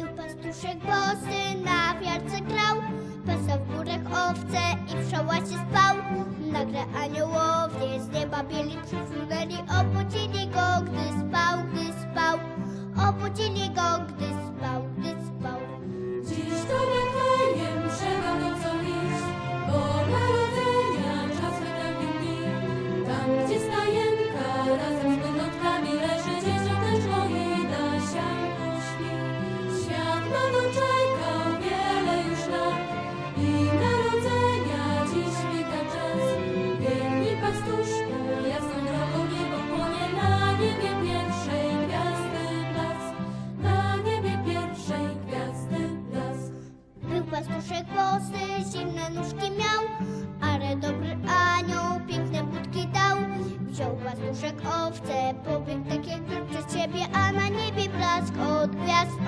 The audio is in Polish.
Był pastuszek bosy, na wiarce grał. Pasa w górach owce i w szałasie spał. Nagle aniołowie z nieba bieli przysunęli Obudzili go, nóżki miał, ale dobry anioł piękne budki dał. Wziął pastuszek owce, pobiegł tak jak przez ciebie, a na niebie blask od gwiazd,